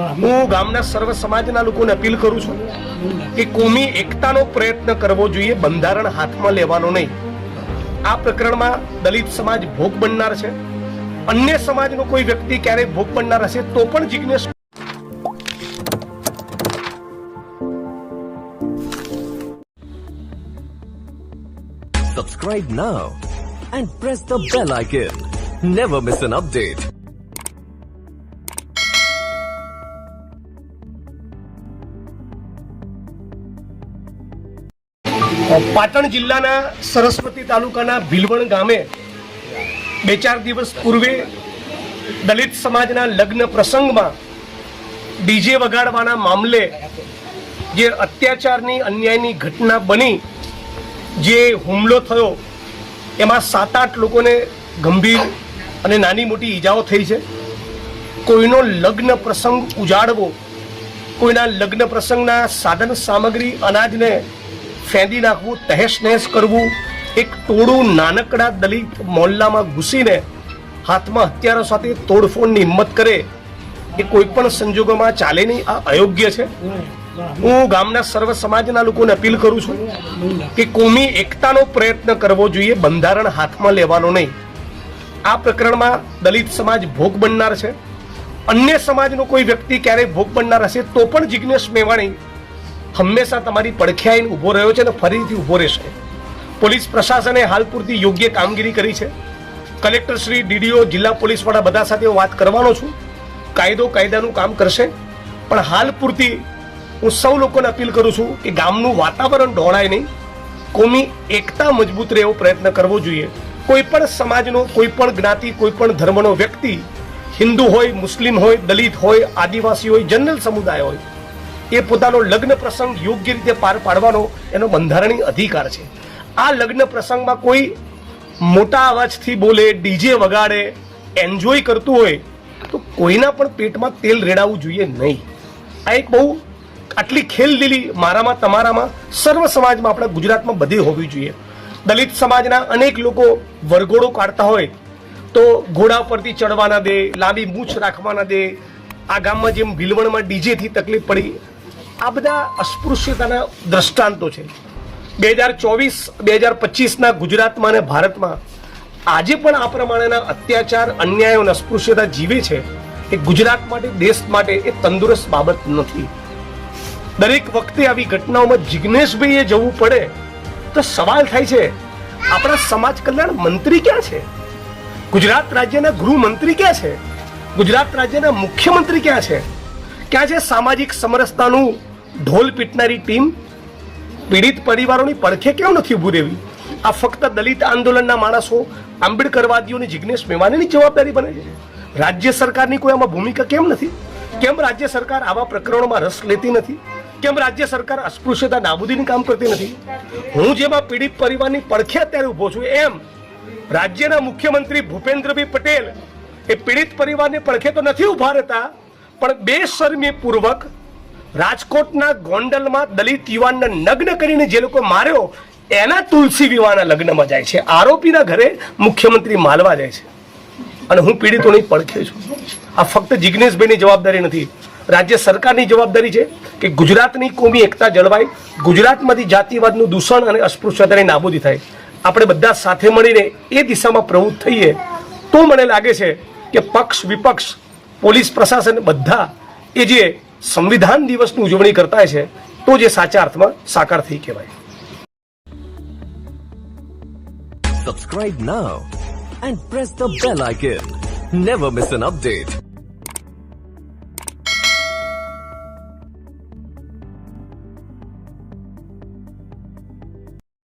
હું ગામના સર્વ સમાજના લોકોને અપીલ કરું છું કે કોમી એકતાનો પ્રયત્ન કરવો જોઈએ, બંધારણ હાથમાં લેવાનો નહીં આ પ્રકરણમાં દલિત સમાજ ભોગ બનનાર છે અન્ય સમાજનો કોઈ વ્યક્તિ ક્યારેય ભોગ બનનાર હશે તો પણ Jignesh Subscribe now and press the bell icon. Never miss an update. Patan જિલ્લાના સરસ્વતી તાલુકાના ભીલવણ ગામે બે ચાર દિવસ પૂર્વે દલિત સમાજના લગ્ન પ્રસંગમાં ડીજે વગાડવાના મામલે જે અત્યાચારની અન્યાયની ઘટના બની, જે હુમલો થયો, એમાં સાત આઠ લોકોને ગંભીર અને નાની મોટી ઈજાઓ થઈ છે. કોઈનો લગ્ન પ્રસંગ ઉજાડવો, કોઈના લગ્ન પ્રસંગના સાધન સામગ્રી અનાજને ફેંદી નાખવું તહેશ નહેશ કરવું એક ટોળું નાનકડા દલિત મોહલ્લામાં ઘૂસીને હાથમાં હથિયારો સાથે તોડફોડની હિંમત કરે એ કોઈ પણ સંજોગોમાં ચાલે નહીં, આ અયોગ્ય છે. હું ગામના સર્વ સમાજના લોકોને અપીલ કરું છું કે કોમી એકતાનો પ્રયત્ન કરવો જોઈએ, બંધારણ હાથમાં લેવાનો નહીં. આ પ્રકરણમાં દલિત સમાજ ભોગ બનનાર છે. અન્ય સમાજનો કોઈ વ્યક્તિ ક્યારેય ભોગ બનનાર હશે તો પણ જિજ્ઞેશ મેવાણી હંમેશા તમારી પડખે આવીને ઊભો રહ્યો છે અને ફરીથી ઊભો રહેશે. પોલીસ પ્રશાસને હાલ પૂરતી યોગ્ય કામગીરી કરી છે. કલેક્ટર શ્રી, ડીડીઓ, જિલ્લા પોલીસ વડા બધા સાથે વાત કરવાનો છું. કાયદો કાયદાનું કામ કરશે. પણ હાલ પૂરતી હું સૌ લોકોને અપીલ કરું છું કે ગામનું વાતાવરણ ઢોળાય નહીં. કોમી એકતા મજબૂત રહે એવો પ્રયત્ન કરવો જોઈએ. કોઈ પણ સમાજનો, કોઈ પણ જ્ઞાતિ, કોઈ પણ ધર્મનો વ્યક્તિ હિન્દુ હોય, મુસ્લિમ હોય, દલિત હોય, આદિવાસી હોય, જનરલ સમુદાય હોય એ પોતાનો લગ્ન પ્રસંગ યોગ્ય રીતે પાર પાડવાનો એનો બંધારણીય અધિકાર છે. આ લગ્ન પ્રસંગમાં કોઈ મોટા અવાજથી બોલે, ડીજે વગાડે એન્જોય કરતું હોય, તો કોઈના પણ પેટમાં તેલ રેડાવવું જોઈએ નહીં. આ એક બહુ આટલી ખેલદીલી મારામાં તમારામાં સર્વ સમાજમાં આપણા ગુજરાતમાં બધી હોવી જોઈએ. દલિત સમાજના અનેક લોકો વરઘોડો કાઢતા હોય, તો ઘોડા પરથી ચડવાના દે, લાંબી મૂછ રાખવાના દે, આ ગામમાં જેમ ભીલવણમાં ડીજેથી તકલીફ પડી આ બધા અસ્પૃશ્યતાના દ્રષ્ટાંતો છે. બે હજાર ચોવીસ, બે હજાર પચીસના ગુજરાતમાં અને ભારતમાં આજે પણ આ પ્રમાણેના અત્યાચાર, અન્યાય અને અસ્પૃશ્યતા જીવે છે એ ગુજરાત માટે, દેશ માટે એ તંદુરસ્ત બાબત નથી. દરેક વખતે આવી ઘટનાઓમાં જિજ્ઞેશભાઈએ જવું પડે તો સવાલ થાય છે, આપણા સમાજ કલ્યાણ મંત્રી ક્યાં છે? ગુજરાત રાજ્યના ગૃહમંત્રી ક્યાં છે? ગુજરાત રાજ્યના મુખ્યમંત્રી ક્યાં છે? ક્યાં છે સામાજિક સમરસતાનું ઢોલ પીટનારી ટીમ પીડિત પરિવારોની પડખે કેમ નથી ઊભું રહેવી? આ ફક્ત દલિત આંદોલનના માણસો આંબેડકરવાદીઓની જિજ્ઞેશ મેવાણીની જવાબદારી બને છે. રાજ્ય સરકારની કોઈ આમાં ભૂમિકા કેમ નથી? કેમ રાજ્ય સરકાર આવા પ્રકરણોમાં રસ લેતી નથી? કેમ રાજ્ય સરકાર અસ્પૃશ્યતા નાબૂદીની કામ કરતી નથી? હું જેમાં પીડિત પરિવારની પડખે અત્યારે ઊભો છું એમ રાજ્યના મુખ્યમંત્રી ભૂપેન્દ્રભાઈ પટેલ એ પીડિત પરિવારની પડખે તો નથી ઊભા રહેતા, પણ બેશરમી પૂર્વક રાજકોટના ગોંડલમાં દલિત યુવાનને નગ્ન કરીને જે લોકો માર્યો, એના તુલસી વિવાહના લગ્નમાં જાય છે. આરોપીના ઘરે મુખ્યમંત્રી માલવા જાય છે. અને હું પીડિતોની પડખે છું. આ ફક્ત જિજ્ઞેશભાઈની જવાબદારી નથી. રાજ્ય સરકારની જવાબદારી છે કે ગુજરાતની કોમી એકતા જળવાય, ગુજરાતમાંથી જાતિવાદનું દૂષણ અને અસ્પૃશ્યતાની નાબૂદી થાય. આપણે બધા સાથે મળીને એ દિશામાં પ્રવૃત્ત થઈએ, તો મને લાગે છે કે પક્ષ વિપક્ષ, પોલીસ પ્રશાસન બધા એ જે સંવિધાન દિવસની ઉજવણી કરતા છે તો જે સાચા અર્થમાં સાકાર થઈ કહેવાય Subscribe now and press the bell icon. Never miss an update.